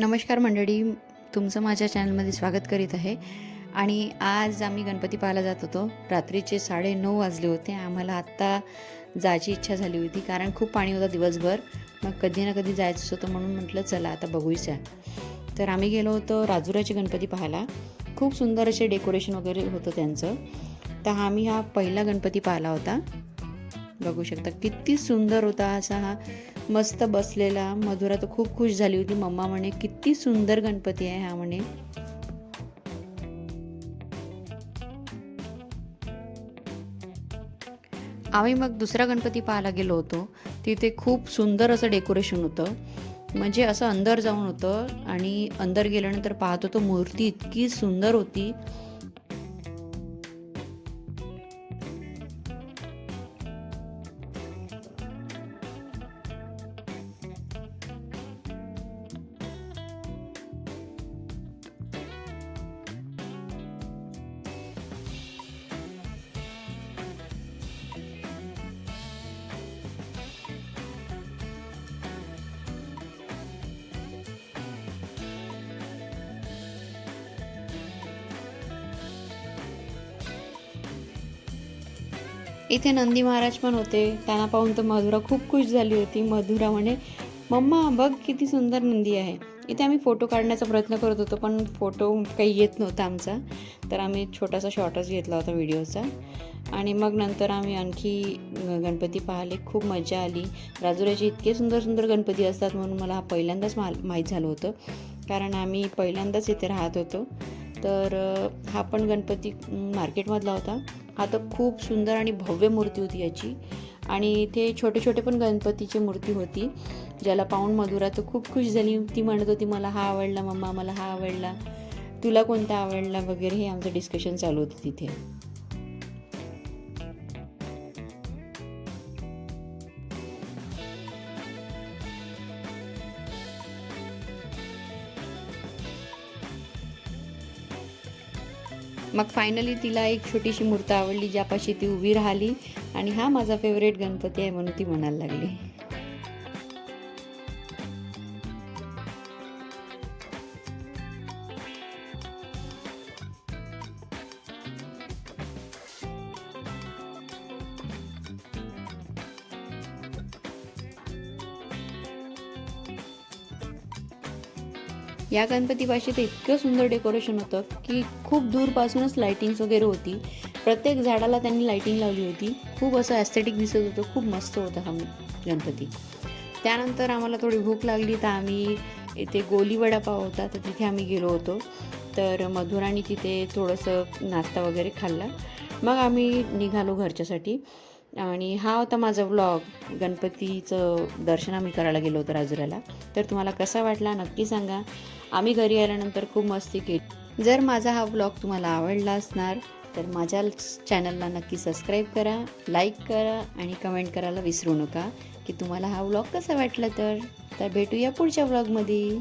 नमस्कार मंडळी तुमचं माझ्या चॅनलमध्ये स्वागत करीत आहे. आणि आज आम्ही गणपती पाहायला जात होतो. रात्रीचे साडे नऊ वाजले होते. आम्हाला आत्ता जायची इच्छा झाली होती कारण खूप पाणी होतं दिवसभर. मग कधी ना कधी जायचं होतं म्हणून म्हटलं चला आता बघूया. तर आम्ही गेलो होतो राजुराचे गणपती पाहायला. खूप सुंदर असे डेकोरेशन वगैरे होतं त्यांचं. तर आम्ही हा पहिला गणपती पाहिला होता. बघू शकता किती सुंदर होता असा हा मस्त बसलेला. मधुरा तर खूप खुश झाली होती. मम्मा म्हणे किती सुंदर गणपती आहे हा म्हणे. आम्ही मग दुसरा गणपती पाहायला गेलो होतो. तिथे खूप सुंदर असं डेकोरेशन होतं. म्हणजे असं अंदर जाऊन होतं आणि अंदर गेल्यानंतर पाहत होतो मूर्ती इतकी सुंदर होती. इथे नंदी महाराज पण होते. त्यांना पाहून तर मधुरा खूप खुश झाली होती. मधुरा म्हणे मम्मा बघ किती सुंदर नंदी आहे. इथे आम्ही फोटो काढण्याचा प्रयत्न करत होतो पण फोटो काही येत नव्हता आमचा. तर आम्ही छोटासा शॉर्टच घेतला होता व्हिडिओचा आणि मग नंतर आम्ही आणखी गणपती पाहिले खूप मजा आली. राजुऱ्याचे इतके सुंदर सुंदर गणपती असतात म्हणून मला हा पहिल्यांदाच मा माहीत झालं होतं. कारण आम्ही पहिल्यांदाच इथे राहत होतो. तर हा पण गणपती मार्केटमधला होता. हा तर खूप सुंदर आणि भव्य मूर्ती होती याची. आणि इथे छोटे छोटे पण गणपतीची मूर्ती होती ज्याला पाहून मधुरा तर खूप खुश झाली. ती म्हणत होती मला हा आवडला मम्मा मला हा आवडला. तुला कोणता आवडला? वगैरे हे आमचं डिस्कशन चालू होतं तिथे. मग फायनली तिला एक छोटीशी मूर्त आवडली ज्यापाशी ती उभी राहिली. आणि हा माझा फेवरेट गणपती आहे म्हणून ती म्हणायला लागली. या गणपतीपाशी तर इतकं सुंदर डेकोरेशन होतं की खूप दूरपासूनच लाईटिंग्स वगैरे होती. प्रत्येक झाडाला त्यांनी लाईटिंग लावली होती. खूप असं ॲस्थेटिक दिसत होतं. खूप मस्त होतं हा गणपती. त्यानंतर आम्हाला थोडी भूक लागली तर आम्ही इथे गोली वडापाव होता तर तिथे आम्ही गेलो होतो. तर मधुराने तिथे थोडंसं नाश्ता वगैरे खाल्ला. मग आम्ही निघालो घरच्यासाठी. आणि हा होता माझा व्लॉग गणपतीचं दर्शन आम्ही करायला गेलो होतो राजुऱ्याला. तर तुम्हाला कसा वाटला नक्की सांगा. आम्ही घरी आल्यानंतर खूप मस्ती केली. जर माझा हा व्लॉग तुम्हाला आवडला असणार तर माझ्या चॅनलला नक्की सबस्क्राईब करा लाईक करा आणि कमेंट करायला विसरू नका. की तुम्हाला हा व्लॉग कसा वाटला तर तर भेटूया पुढच्या व्लॉगमध्ये